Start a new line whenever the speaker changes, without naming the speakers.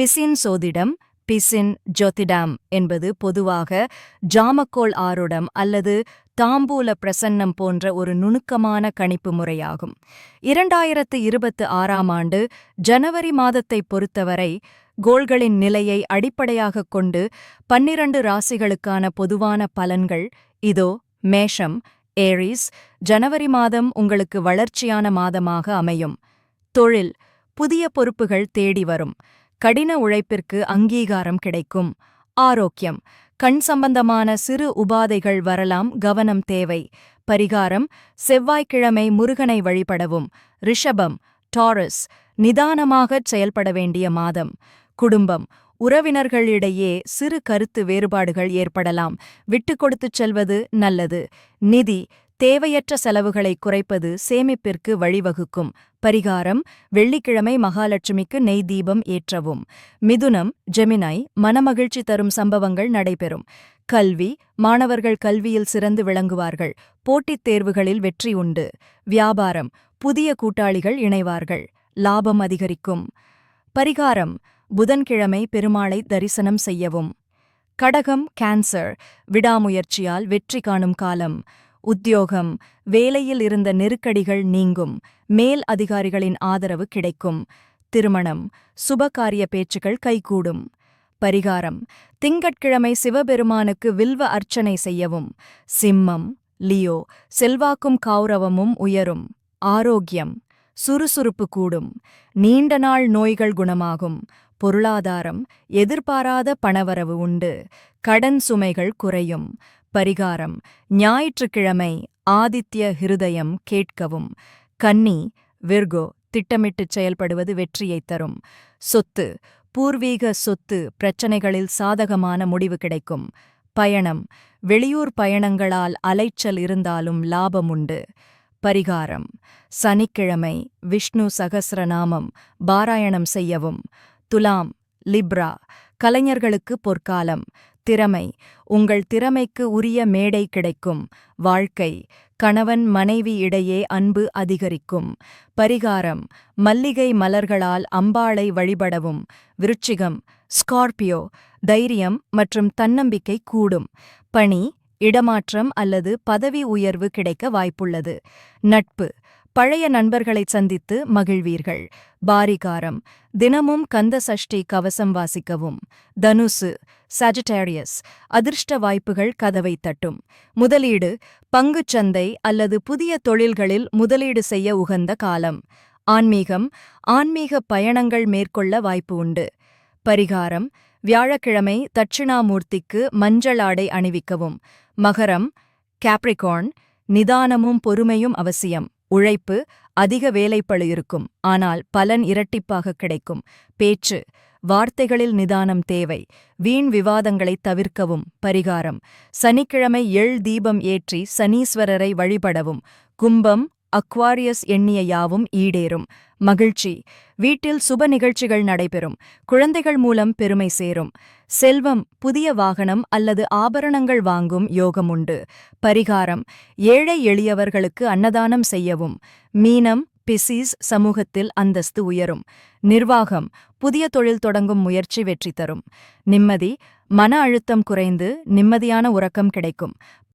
பிசின் சோதிடம் பிசின் ஜோதிடம் என்பது பொதுவாக ஜாமக்கோல் ஆருடம் அல்லது தாம்பூல பிரசன்னம் போன்ற ஒரு நுணுக்கமான கணிப்பு முறையாகும். இரண்டாயிரத்து இருபத்து ஆறாம் ஆண்டு ஜனவரி மாதத்தைப் பொறுத்தவரை கோள்களின் நிலையை அடிப்படையாகக் கொண்டு பன்னிரண்டு ராசிகளுக்கான பொதுவான பலன்கள் இதோ மேஷம் ஏரிஸ் ஜனவரி மாதம் உங்களுக்கு வளர்ச்சியான மாதமாக அமையும். தொழில் புதிய பொறுப்புகள் தேடி வரும். கடின உழைப்பிற்கு அங்கீகாரம் கிடைக்கும். ஆரோக்கியம். கண் சம்பந்தமான சிறு உபாதைகள் வரலாம். கவனம் தேவை. பரிகாரம். செவ்வாய்க்கிழமை முருகனை வழிபடவும். ரிஷபம். டாரஸ். நிதானமாகச் செயல்பட வேண்டிய மாதம். குடும்பம். உறவினர்களிடையே சிறு கருத்து வேறுபாடுகள் ஏற்படலாம். விட்டுக் கொடுத்துச் செல்வது நல்லது. நிதி. தேவையற்ற செலவுகளை குறைப்பது சேமிப்பிற்கு வழிவகுக்கும். பரிகாரம் வெள்ளிக்கிழமை மகாலட்சுமிக்கு நெய் தீபம் ஏற்றவும். மிதுனம் ஜெமினை மனமகிழ்ச்சி தரும் சம்பவங்கள் நடைபெறும். கல்வி மாணவர்கள் கல்வியில் சிறந்து விளங்குவார்கள். போட்டித் தேர்வுகளில் வெற்றி உண்டு. வியாபாரம் புதிய கூட்டாளிகள் இணைவார்கள். லாபம் அதிகரிக்கும். பரிகாரம் புதன்கிழமை பெருமாளை தரிசனம் செய்யவும். கடகம் கேன்சர் விடாமுயற்சியால் வெற்றி காணும் காலம். உத்தியோகம் வேலையில் இருந்த நெருக்கடிகள் நீங்கும் மேல் அதிகாரிகளின் ஆதரவு கிடைக்கும். திருமணம் சுபகாரிய பேச்சுக்கள் கைகூடும். பரிகாரம் திங்கட்கிழமை சிவபெருமானுக்கு வில்வ அர்ச்சனை செய்யவும். சிம்மம் லியோ செல்வாக்கும் கௌரவமும் உயரும். ஆரோக்கியம் சுறுசுறுப்பு கூடும். நீண்ட நாள் நோய்கள் குணமாகும். பொருளாதாரம் எதிர்பாராத பணவரவு உண்டு. கடன் சுமைகள் குறையும். பரிகாரம். ஞாயிற்றுக்கிழமை ஆதித்ய ஹிருதயம் கேட்கவும். கன்னி விர்கோ திட்டமிட்டுச் செயல்படுவது வெற்றியைத் தரும். சொத்து பூர்வீக சொத்து பிரச்சனைகளில் சாதகமான முடிவு கிடைக்கும். பயணம் வெளியூர் பயணங்களால் அலைச்சல் இருந்தாலும் லாபம் உண்டு. பரிகாரம் சனிக்கிழமை விஷ்ணு சகசிரநாமம் பாராயணம் செய்யவும். துலாம் லிப்ரா கலைஞர்களுக்கு பொற்காலம். திறமை. உங்கள் திறமைக்கு உரிய மேடை கிடைக்கும். வாழ்க்கை. கணவன் மனைவி இடையே அன்பு அதிகரிக்கும். பரிகாரம். மல்லிகை மலர்களால் அம்பாளை வழிபடவும். விருச்சிகம். ஸ்கார்பியோ. தைரியம் மற்றும் தன்னம்பிக்கை கூடும். பணி. இடமாற்றம் அல்லது பதவி உயர்வு கிடைக்க வாய்ப்புள்ளது. நட்பு. பழைய நண்பர்களை சந்தித்து மகிழ்வீர்கள். பாரிகாரம். தினமும் கந்த சஷ்டி கவசம் வாசிக்கவும். தனுசு. சாஜிட்டேரியஸ் அதிர்ஷ்ட வாய்ப்புகள் கதவை தட்டும். முதலீடு. பங்குச்சந்தை அல்லது புதிய தொழில்களில் முதலீடு செய்ய உகந்த காலம். ஆன்மீகம். ஆன்மீக பயணங்கள் மேற்கொள்ள வாய்ப்பு உண்டு. பரிகாரம். வியாழக்கிழமை தட்சிணாமூர்த்திக்கு மஞ்சள் ஆடை அணிவிக்கவும். மகரம். கேப்ரிகார்ன் நிதானமும் பொறுமையும் அவசியம். உழைப்பு அதிக வேலைப்பழு இருக்கும். ஆனால் பலன் இரட்டிப்பாக கிடைக்கும். பேச்சு வார்த்தைகளில் நிதானம் தேவை. வீண் விவாதங்களை தவிர்க்கவும் பரிகாரம். சனிக்கிழமை எள் தீபம் ஏற்றி சனீஸ்வரரை வழிபடவும். கும்பம் அக்வாரியஸ் எண்ணிய யாவும் ஈடேறும். மகிழ்ச்சி. வீட்டில் சுப நிகழ்ச்சிகள் நடைபெறும். குழந்தைகள் மூலம் பெருமை சேரும். செல்வம் புதிய வாகனம் அல்லது ஆபரணங்கள் வாங்கும் யோகம் உண்டு. பரிகாரம். ஏழை எளியவர்களுக்கு அன்னதானம் செய்யவும். மீனம் பிசிஸ் சமூகத்தில் அந்தஸ்து உயரும். நிர்வாகம். புதிய தொழில் தொடங்கும் முயற்சி வெற்றி தரும். நிம்மதி. மன அழுத்தம் குறைந்து நிம்மதியான உறக்கம் கிடைக்கும்.